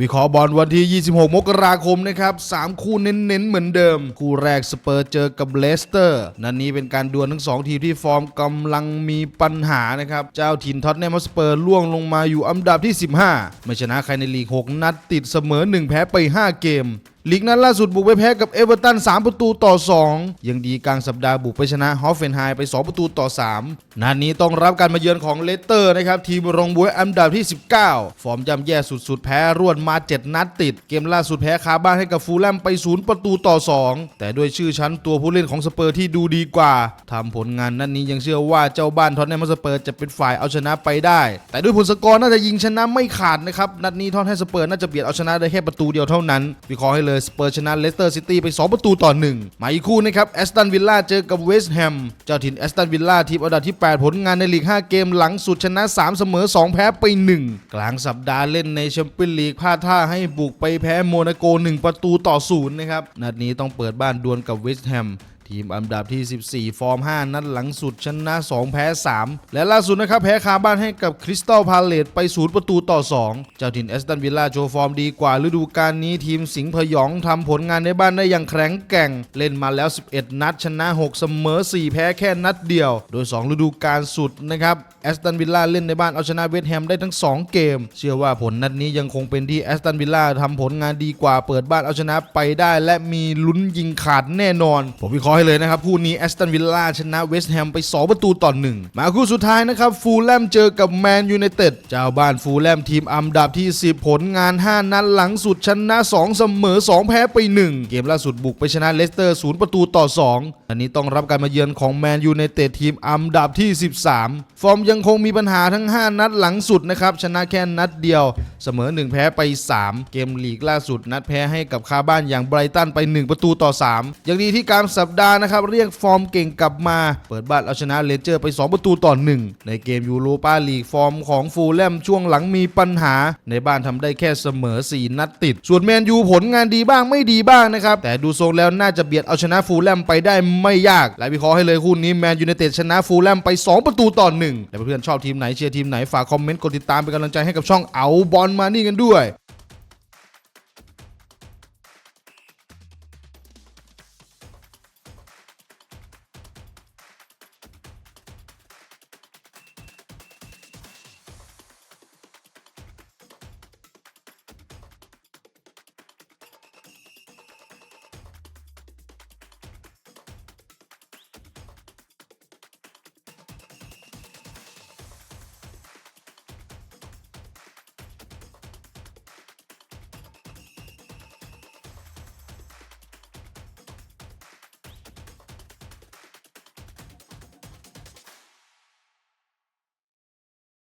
วิเคราะห์บอลวันที่ 26 มกราคมนะครับ 3 คู่เน้นๆ เหมือนเดิม คู่แรกสเปอร์เจอกับเลสเตอร์ นันนี้เป็นการดวลทั้ง 2 ทีมที่ฟอร์มกำลังมีปัญหานะครับ เจ้าถิ่นท็อตแนมสเปอร์ล่วงลงมาอยู่อันดับที่ 15 ไม่ชนะใครในลีก 6 นัดติดเสมอ 1 แพ้ไป 5 เกม ลีกนั้นล่าสุดบุกไปแพ้กับเอเวอร์ตัน 3 ประตูต่อ 2 ยังดีกลางสัปดาห์บุกไปชนะฮอฟเฟนไฮไป 2 ประตูต่อ 3 นัดนี้ต้องรับการมาเยือนของเลสเตอร์นะครับ ทีมรองบวยอันดับที่ 19 ฟอร์มย่ำแย่สุดๆ แพ้รวดมา 7 นัดติด เกมล่าสุดแพ้คาบ้านให้กับฟูลแลมไป 0 ประตูต่อ 2 แต่ด้วยชื่อชั้นตัวผู้เล่นของสเปอร์ที่ดูดีกว่าทำผลงานนัดนี้ยังเชื่อว่าเจ้าบ้านทอตแนมสเปอร์จะเป็นฝ่ายเอาชนะไปได้ แต่ด้วยผลสกอร์น่าจะยิงชนะไม่ขาดนะครับนัดนี้ทอตแนมสเปอร์น่าจะเบียดเอาชนะได้แค่ประตูเดียวเท่านั้นวิเคราะห์ให้เลยสเปอร์ชนะเลสเตอร์ซิตี้ไป 2 ประตูต่อ 1 มาอีกคู่นะครับแอสตันวิลล่าเจอกับเวสต์แฮมเจ้าถิ่นแอสตันวิลล่าทีมอันดับที่ 8 ผลงานในลีก 5 เกมหลังสุดชนะ 3 เสมอ 2 แพ้ไป 1 กลางสัปดาห์เล่นในแชมเปี้ยนลีกพลาดท่าให้บุกไปแพ้โมนาโก 1 ประตูต่อ0นะครับนัดนี้ต้องเปิดบ้านดวลกับเวสต์แฮม ทีมอันดับที่ 14 ฟอร์ม 5 นัดหลังสุดชนะ 2 แพ้ 3 และล่าสุดนะครับ แพ้คาบ้านให้กับคริสตัลพาเลตไป0ประตูต่อ 2 เจ้าถิ่นแอสตันวิลล่าโชว์ฟอร์มดีกว่าฤดูกาลนี้ทีมสิงห์พยองทำผลงานในบ้านได้อย่างแข็งแกร่ง เล่นมาแล้ว 11 นัด ชนะ 6 เสมอ 4 แพ้แค่นัดเดียว โดย 2 ฤดูกาลสุดนะครับแอสตันวิลล่าเล่นในบ้านเอาชนะเวสต์แฮมได้ทั้ง 2 เกม เชื่อว่าผลนัดนี้ยังคงเป็นที่แอสตันวิลล่าทำผลงานดีกว่าเปิดบ้านเอาชนะไปได้ และมีลุ้นยิงขาดแน่นอนผมวิเคราะห์ให้เลยนะครับคู่นี้แอสตันวิลล่าชนะเวสต์แฮมไป 2 ประตูต่อหนึ่งมาคู่สุดท้ายนะครับฟูลแลมเจอกับแมนยูไนเต็ดเจ้าบ้านฟูลแลมทีมอันดับที่ 10 ผลงาน 5 นัดหลังสุดชนะ 2 เสมอ 2 แพ้ไป 1 เกมล่าสุดบุกไปชนะเลสเตอร์ 0 ประตูต่อ 2อันนี้ต้องรับการมาเยือนของแมนยูไนเตดทีมอันดับที่ 13 ฟอร์มยังคงมีปัญหาทั้ง 5 นัดหลังสุดนะครับ ชนะแค่นัดเดียว เสมอ 1 แพ้ไป 3 เกมลีกล่าสุด นัดแพ้ให้กับคาบ้านอย่างไบรตันไป 1 ประตูต่อ3ยังดีที่การสัปดาห์นะครับ เรียกฟอร์มเก่งกลับมา เปิดบ้านเอาชนะเลเจอร์ไป 2 ประตูต่อ 1 ในเกมยูโรปาลีกฟอร์มของฟูลแลมช่วงหลังมีปัญหา ในบ้านทำได้แค่เสมอ 4 นัดติด ส่วนแมนยูผลงานดีบ้างไม่ดีบ้างนะครับแต่ดูทรงแล้วน่าจะเบียดเอาชนะฟูลแลมไปได้ไม่ยากและวิเคราะห์ให้เลยคู่นี้แมนยูไนเต็ดชนะฟูลแลมไป 2 ประตูต่อ1และเพื่อนๆชอบทีมไหนเชียร์ทีมไหนฝากคอมเมนต์กดติดตามเป็นกำลังใจให้กับช่องเอาบอลมานี่กันด้วย